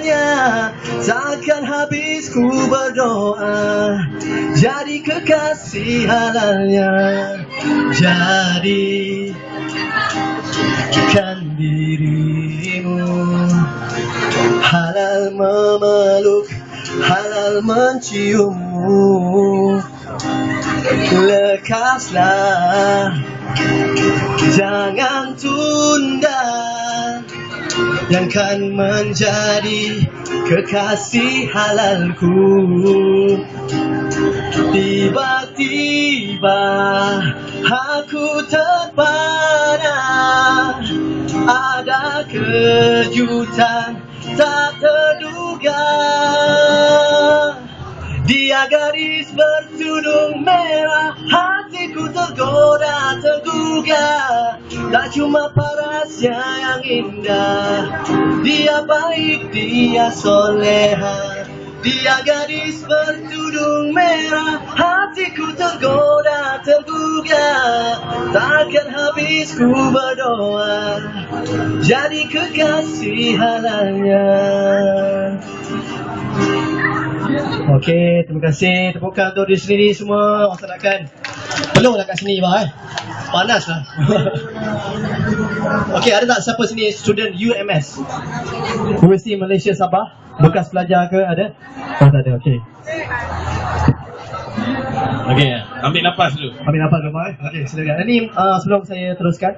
Selamanya Takkan habis ku berdoa. Jadi kekasih halalnya Jadi kan dirimu Halal memeluk Halal menciummu. Lekaslah Jangan Yang kan menjadi Kekasih halalku. Tiba-tiba Aku terpana Ada kejutan Tak terduga. Dia gadis bertudung merah Hatiku tergoda, tergugah Tak cuma parasnya yang indah. Dia baik, dia soleha. Dia gadis bertudung merah. Hatiku tergoda, tergugah Takkan habis ku berdoa. Jadi kekasih halalnya Okey, terima kasih. Tepukan untuk diri sendiri semua. Masyarakat. Peluh lah kat sini bang eh. Panas lah. Okey, ada tak siapa sini student UMS? Universiti Malaysia Sabah? Bekas pelajar ke ada? Oh tak ada, okey. Okey, ambil nafas dulu. Ambil nafas dulu bang eh. Okey, silakan. Ini uh, sebelum saya teruskan.